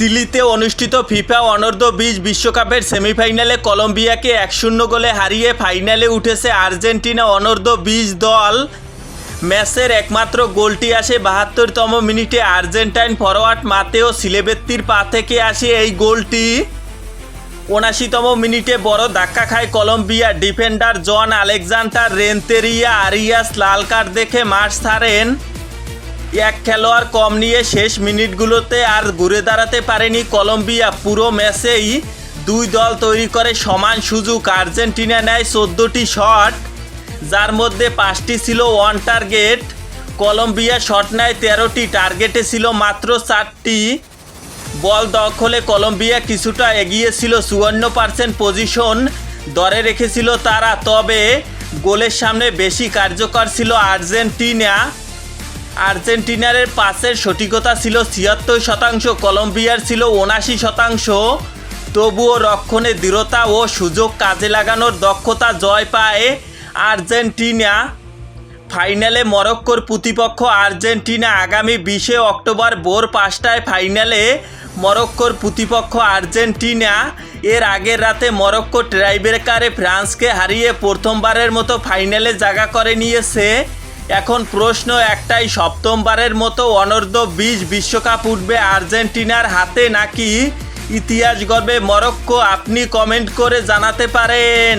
চিলিতে অনুষ্ঠিত ফিফা অনূর্ধ্ব বিশ বিশ্বকাপের সেমিফাইনালে কলম্বিয়াকে এক শূন্য গোলে হারিয়ে ফাইনালে উঠেছে আর্জেন্টিনা অনূর্ধ্ব বিশ দল। ম্যাচের একমাত্র গোলটি আসে বাহাত্তরতম মিনিটে আর্জেন্টাইন ফরওয়ার্ড মাতেও সিলেবেত্তির পা থেকে আসে এই গোলটি। উনাশিতম মিনিটে বড় ধাক্কা খায় Colombia defender John Alexander Renteria Arias লাল কার্ড দেখে মাঠ ছাড়েন। এক খেলোয়াড় কম নিয়ে শেষ মিনিটগুলোতে আর ঘুরে দাঁড়াতে পারেনি কলম্বিয়া। পুরো ম্যাচেই দুই দল তৈরি করে সমান সুযোগ। আর্জেন্টিনা নেয় চোদ্দোটি শট, যার মধ্যে পাঁচটি ছিল ওয়ান টার্গেট কলম্বিয়া শট নেয় তেরোটি টার্গেটে ছিল মাত্র চারটি। বল দখলে কলম্বিয়া কিছুটা এগিয়ে ছিল চুয়ান্ন পার্সেন্ট পজিশন দরে রেখেছিল তারা, তবে গোলের সামনে বেশি কার্যকর ছিল আর্জেন্টিনা। আর্জেন্টিনারের পাসের সঠিকতা ছিল ছিয়াত্তর শতাংশ, কলম্বিয়ার ছিল উনাশি শতাংশ। তবুও রক্ষণে দৃঢ়তা ও সুযোগ কাজে লাগানোর দক্ষতা জয় পায় আর্জেন্টিনা। ফাইনালে মরক্কোর প্রতিপক্ষ আর্জেন্টিনা আগামী বিশে অক্টোবর ভোর পাঁচটায় ফাইনালে মরক্কোর প্রতিপক্ষ আর্জেন্টিনা। এর আগের রাতে মরক্কো ট্রাইব্রেকারে ফ্রান্সকে হারিয়ে প্রথমবারের মতো ফাইনালে জায়গা করে নিয়েছে। এখন প্রশ্ন একটাই, সপ্তমবারের মতো অনর্ধ বিশ বিশ্বকাপ উঠবে আর্জেন্টিনার হাতে নাকি ইতিহাস গর্বে মরক্কো? আপনি কমেন্ট করে জানাতে পারেন।